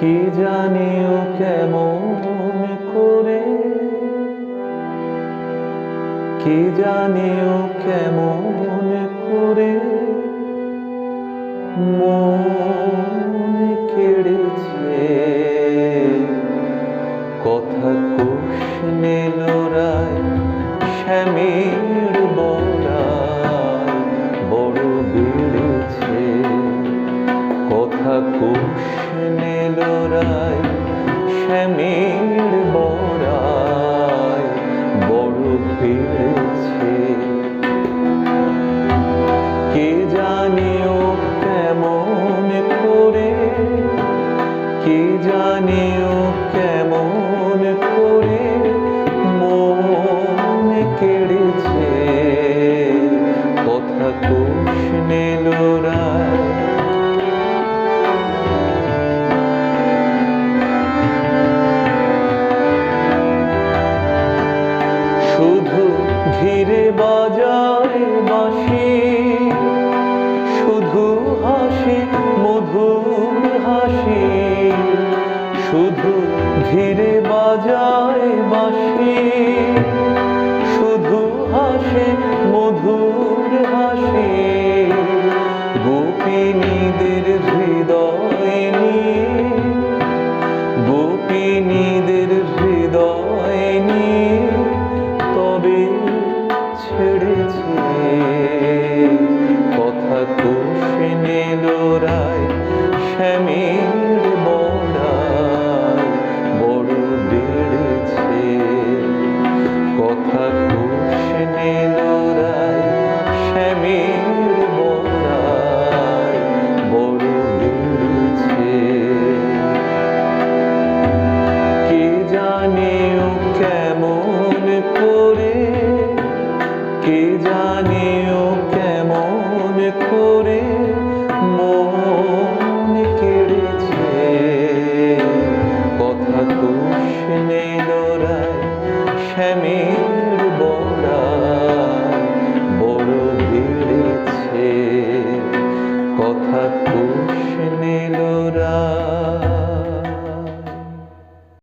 কি জানি ও কেমন করে? কি জানি ও কেমন করে? মন কেড়েছে। কথা কোষ নীলরায় শ্যামের বড়ায় বড় বেড়েছে। কথা কোষ নীলরায় শ্যামের ধীরে বাজায় বাঁশি শুধু হাসি মধুর হাসি। শুধু ধীরে বাজায় বাঁশি ধরায় শ্যামী